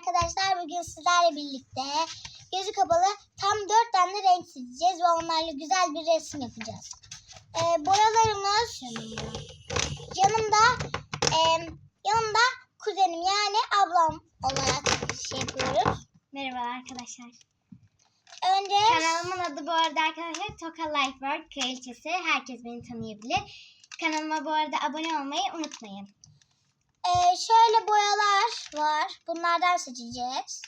arkadaşlar bugün sizlerle birlikte gözü kapalı tam dört tane renk seçeceğiz ve onlarla güzel bir resim yapacağız. Ee, boyalarımız yanımda e, yanımda kuzenim yani ablam olarak şey yapıyoruz. Merhaba arkadaşlar. Önce Kanalımın adı bu arada arkadaşlar Toka Lifework Kraliçesi. Herkes beni tanıyabilir. Kanalıma bu arada abone olmayı unutmayın. E, şöyle boyalar var. Bunlardan seçeceğiz.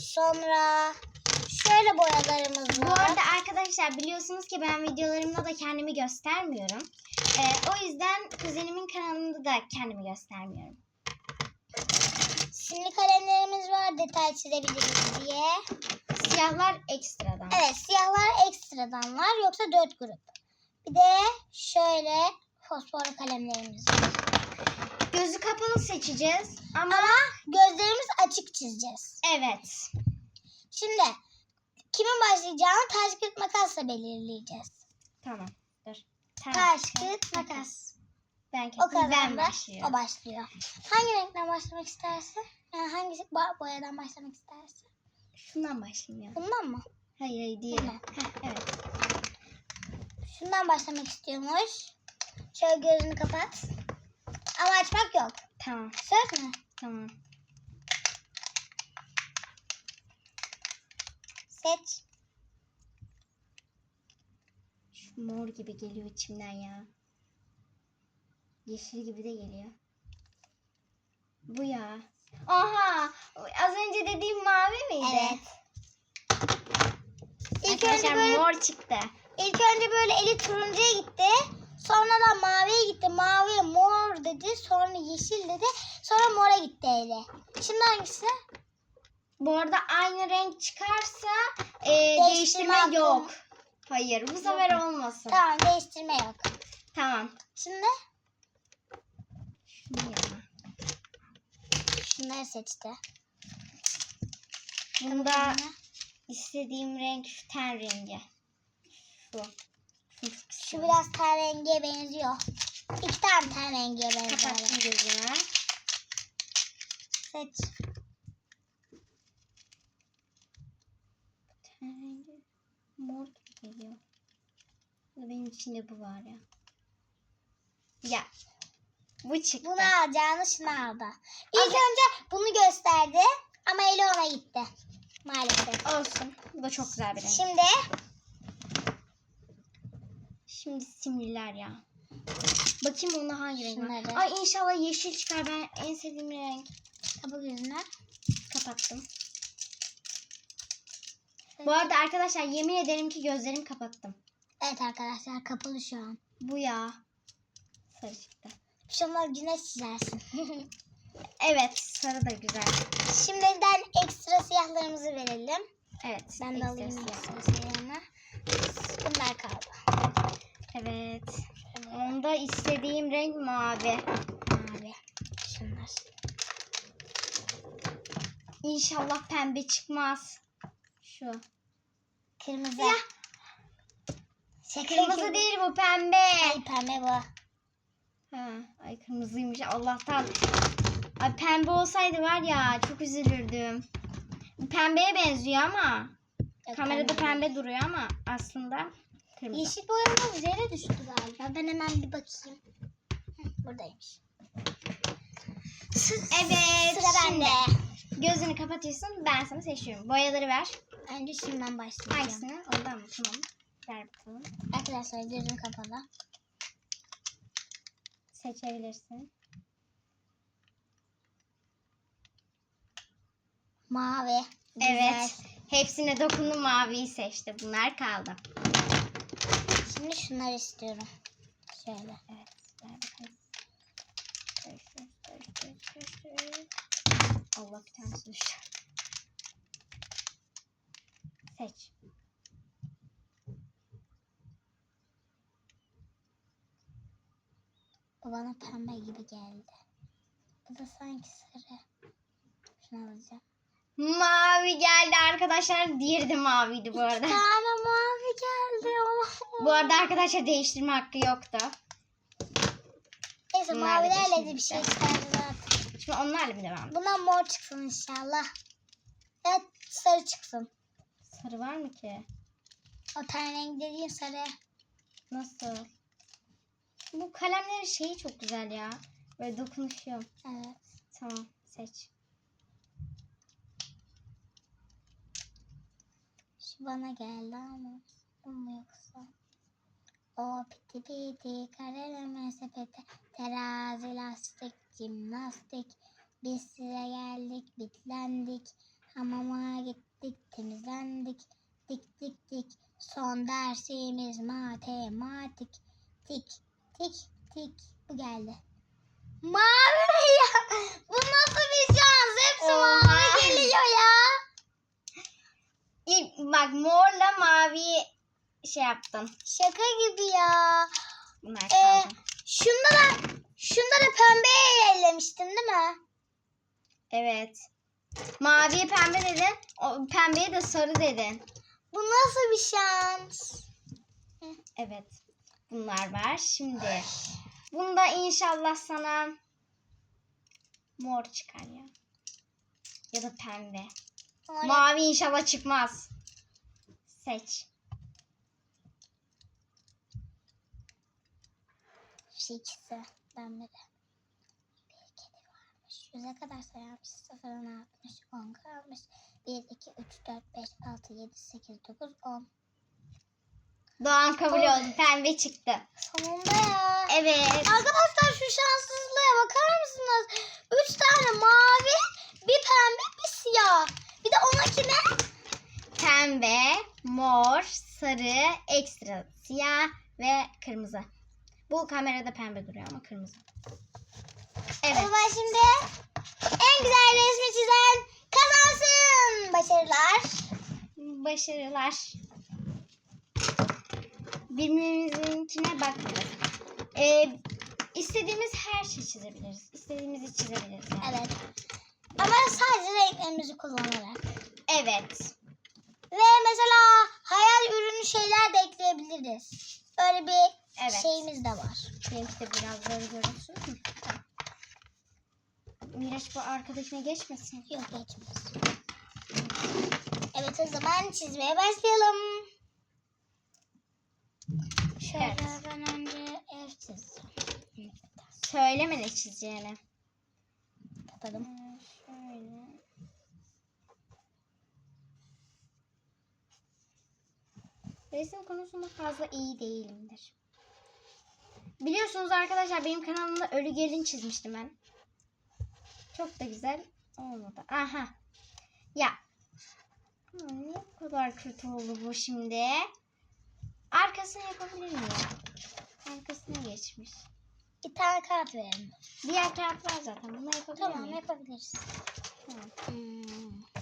Sonra şöyle boyalarımız Bu var. arada arkadaşlar biliyorsunuz ki ben videolarımda da kendimi göstermiyorum. Ee, o yüzden kuzenimin kanalında da kendimi göstermiyorum. Simli kalemlerimiz var detay çizebiliriz diye. Siyahlar ekstradan. Evet siyahlar ekstradan var yoksa dört grup. Bir de şöyle fosforlu kalemlerimiz var. Gözü kapalı seçeceğiz ama Ama gözlerimiz açık çizeceğiz. evet. Şimdi kimin başlayacağını taş kağıt makasla belirleyeceğiz. Tamam. Dur. Tamam. Taş kağıt makas. Ben O kadar ben da başlıyorum. o başlıyor. Hangi renkten başlamak istersin? Yani hangi bo- boyadan başlamak istersin? Şundan başlayayım ya. Bundan mı? Hayır hayır diğeri. Bundan. Heh, evet. Şundan başlamak istiyormuş. Şöyle gözünü kapat. Ama açmak. Tamam. Söz mü? Tamam. Seç. Şu mor gibi geliyor içimden ya. Yeşil gibi de geliyor. Bu ya. Aha! Az önce dediğim mavi miydi? Evet. İlk Arkadaşlar önce böyle mor çıktı. ilk önce böyle eli turuncuya gitti. Sonradan maviye gitti. Maviye mor dedi. Sonra yeşil dedi. Sonra mora gitti eli. Şimdi hangisi? Bu arada aynı renk çıkarsa e, Değiştirme değiştirme hakkı. yok. Hayır bu sefer olmasın. Tamam değiştirme yok. Tamam. Şimdi Şunu ya. şunları seçti. Bunda istediğim renk şu ten rengi. Şu. Şu, biraz ten rengiye benziyor. İki tane ten rengiye Kapattım benziyor. gözümü. Seç. Ten rengi mor gibi geliyor. Benim içinde bu var ya. Ya. Bu çıktı. Bunu alacağını şunu aldı. İlk önce bunu gösterdi ama eli ona gitti. Maalesef. Olsun. Bu da çok güzel bir renk. Şimdi Şimdi simliler ya. Bakayım onda hangi renk var. Ay inşallah yeşil çıkar. Ben en sevdiğim renk. kapat gözünü. Kapattım. Bu arada arkadaşlar yemin ederim ki gözlerimi kapattım. Evet arkadaşlar kapalı şu an. Bu ya. Sarı çıktı. Şey olmaz güneş çizersin. Evet sarı da güzel. Şimdiden ekstra siyahlarımızı verelim. Evet. Ben de alayım siyah. siyahını. Bunlar kaldı. Evet. Onda istediğim renk mavi. Mavi. Şunlar. İnşallah pembe çıkmaz. Şu. Kırmızı. Şaka Kırmızı değil bu pembe. Ay pembe bu. Ha, ay kırmızıymış Allah'tan. Ay pembe olsaydı var ya çok üzülürdüm. Pembeye benziyor ama. Yok, Kamerada pembe pembe duruyor ama aslında kırmızı. Yeşil boyamız yere düştü galiba. Ben hemen bir bakayım. Hı, buradaymış. Evet. Sıra şimdi bende. Gözünü kapatıyorsun ben sana seçiyorum. Boyaları ver. Önce şundan başlayacağım. Hangisini? Ondan mı? Tamam. Ver bakalım. Arkadaşlar gözüm kapalı. Seçebilirsin. Mavi. Evet. Hepsine dokundum maviyi seçti. Bunlar kaldı. Şimdi şunları istiyorum. Şöyle. Evet. Allah bir tanesi düştü. Seç. Bu bana pembe gibi geldi. Bu da sanki sarı. Şunu alacağım. Mavi geldi arkadaşlar. Diğeri de maviydi bu arada. Bir tane mavi geldi. Bu arada arkadaşlar değiştirme hakkı yoktu. Neyse Bunlar da mavilerle de bir şey isterdim zaten. Şimdi onlarla bir devam. Bundan mor çıksın inşallah. Evet sarı çıksın. Sarı var mı ki? O ten renk dediğim sarı. Nasıl? Bu kalemlerin şeyi çok güzel ya. Böyle dokunuşuyor. Evet. Tamam seç. Şu bana geldi ama mu yoksa? O piti piti kareleme sepete terazi lastik jimnastik biz size geldik bitlendik hamama gittik temizlendik dik dik dik son dersimiz matematik tik tik tik bu geldi. Mavi ya? Bu nasıl bir şans? Hepsi Oha. mavi geliyor ya. Bak morla mavi şey yaptım. Şaka gibi ya. Bunlar Ee, kaldı. şunda da şunda da pembeye ellemiştin değil mi? Evet. Maviye pembe dedin. O pembeye de sarı dedin. Bu nasıl bir şans? Evet. Bunlar var. Şimdi bunda inşallah sana mor çıkar ya. Ya da pembe. Mavi inşallah çıkmaz. Seç. Şu ikisi pembe de. Bir kedi varmış. Yüze kadar sayarmış. Sıfırını atmış. On kalmış. Bir, iki, üç, dört, beş, altı, yedi, sekiz, dokuz, on. Doğan kabul Oh. oldu. Pembe çıktı. Sonunda ya. Evet. Arkadaşlar şu şanssızlığa bakar mısınız? Üç tane mavi, bir pembe, bir siyah. Bir de onunki ne? Pembe, mor, sarı, ekstra siyah ve kırmızı. Bu kamerada pembe duruyor ama kırmızı. Evet. O zaman şimdi en güzel resmi çizen kazansın. Başarılar. Başarılar. Birbirimizinkine bakmıyoruz. Ee, istediğimiz her şeyi çizebiliriz. İstediğimizi çizebiliriz. Yani. Evet. Ama sadece renklerimizi kullanarak. Evet. Ve mesela hayal ürünü şeyler de ekleyebiliriz. Öyle bir Evet. şeyimiz de var. Benimki de biraz böyle görünsün? Miraç bu arkadakine geçmesin. Yok geçmez. Evet o zaman çizmeye başlayalım. Şöyle Evet. ben önce ev çizeceğim. Söyleme ne çizeceğini. Kapadım. Şöyle. Resim konusunda fazla iyi değilimdir. Biliyorsunuz arkadaşlar benim kanalımda ölü gelin çizmiştim ben. Çok da güzel olmadı. Aha. Ya. Bu kadar kötü oldu bu şimdi? Arkasını yapabilir miyim? Arkasına geçmiş. Bir tane kağıt verelim. Diğer kağıt var zaten. Bunu yapabilir Tamam miyim? yapabiliriz. Tamam. Hmm.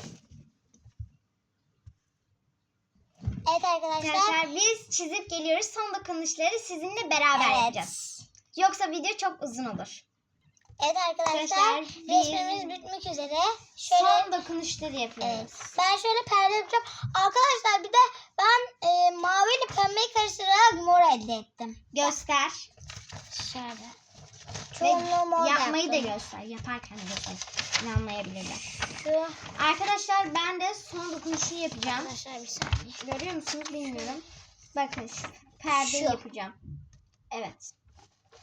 Evet arkadaşlar. Arkadaşlar biz çizip geliyoruz. Son dokunuşları sizinle beraber Evet. yapacağız. Yoksa video çok uzun olur. Evet arkadaşlar. Arkadaşlar, Resmimiz bitmek üzere. Şöyle Son dokunuşları yapıyoruz. Evet. Ben şöyle perde yapacağım. Arkadaşlar bir de ben e, mavi ile pembeyi karıştırarak mor elde ettim. Göster. Şöyle. Ve yapmayı da göster. Yaparken de göster. İnanmayabilirler. Şu. Arkadaşlar ben de son dokunuşu yapacağım. Arkadaşlar bir saniye. Görüyor musunuz bilmiyorum. Bakın şu perde Şu. yapacağım. Evet.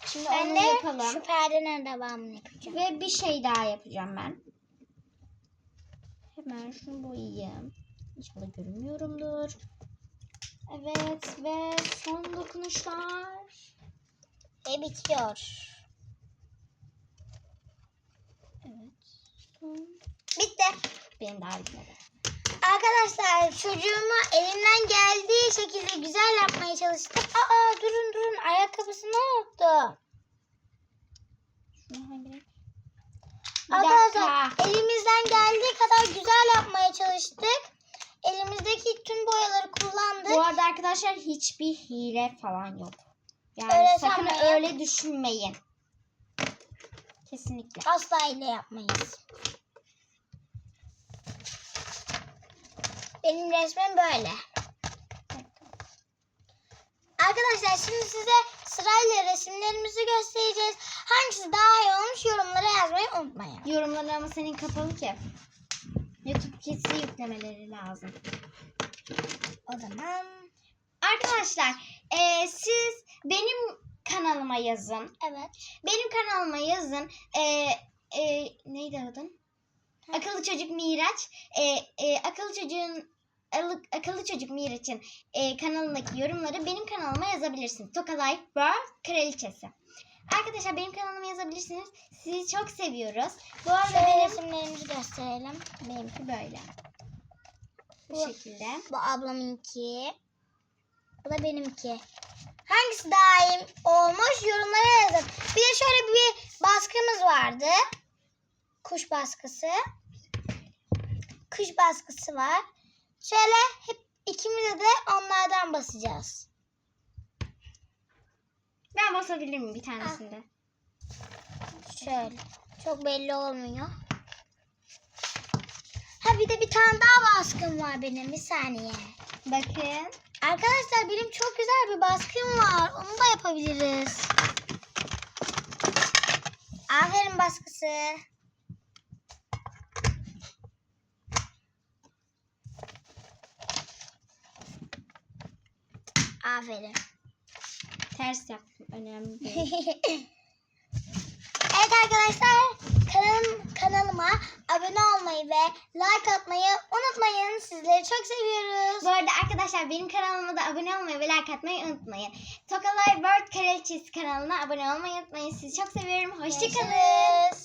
Şimdi Ben onu de yapalım. şu perdenin devamını yapacağım. Ve bir şey daha yapacağım ben. Hemen şunu boyayayım. İnşallah görünmüyorumdur. Evet ve son dokunuşlar. Ve bitiyor. Evet. Son. Bitti. Benim daha bitmedi. Arkadaşlar çocuğumu elimden geldiği şekilde güzel yapmaya çalıştım. Aa durun durun hangi renk? Bir Arkadaşlar elimizden geldiği kadar güzel yapmaya çalıştık. Elimizdeki tüm boyaları kullandık. Bu arada arkadaşlar hiçbir hile falan yok. Yani Öyle sakın öyle düşünmeyin. Kesinlikle. Asla ile yapmayız. Benim resmim böyle. Arkadaşlar şimdi size sırayla resimlerimizi göstereceğiz. Hangisi daha iyi olmuş yorumlara yazmayı unutmayın. Yorumları ama senin kapalı ki. YouTube kesi yüklemeleri lazım. O zaman Arkadaşlar eee, siz benim kanalıma yazın. evet. Benim kanalıma yazın. Eee, eee, neydi adın? Akıllı Çocuk Miraç. Eee, eee, akıllı çocuğun akıllı, akıllı çocuk Miraç'ın eee, kanalındaki yorumları benim kanalıma yazabilirsiniz. Toka Life Bird Kraliçesi. Arkadaşlar benim kanalıma yazabilirsiniz. Sizi çok seviyoruz. Bu arada Şöyle benim resimlerimizi gösterelim. benimki böyle. Bu Bu- şekilde. Bu ablamınki. Bu da benimki. Hangisi daha iyi olmuş yorumlara yazın. Bir de şöyle bir baskımız vardı. Kuş baskısı. Kuş baskısı var. Şöyle hep ikimize de onlardan basacağız. Ben basabilir miyim bir tanesinde? Şöyle. Çok belli olmuyor. Ha bir de bir tane daha baskım var benim. Bir saniye. Bakın. Arkadaşlar benim çok güzel bir baskım var. Onu da yapabiliriz. Aferin baskısı. Aferin. Ters yaptım. Önemli değil. evet arkadaşlar kanalım, kanalıma abone olmayı ve like atmayı unutmayın. Sizleri çok seviyoruz. Bu arada arkadaşlar benim kanalıma da abone olmayı ve like atmayı unutmayın. Tokalay Bird Kraliçesi kanalına abone olmayı unutmayın. Sizi çok seviyorum. Hoşçakalın.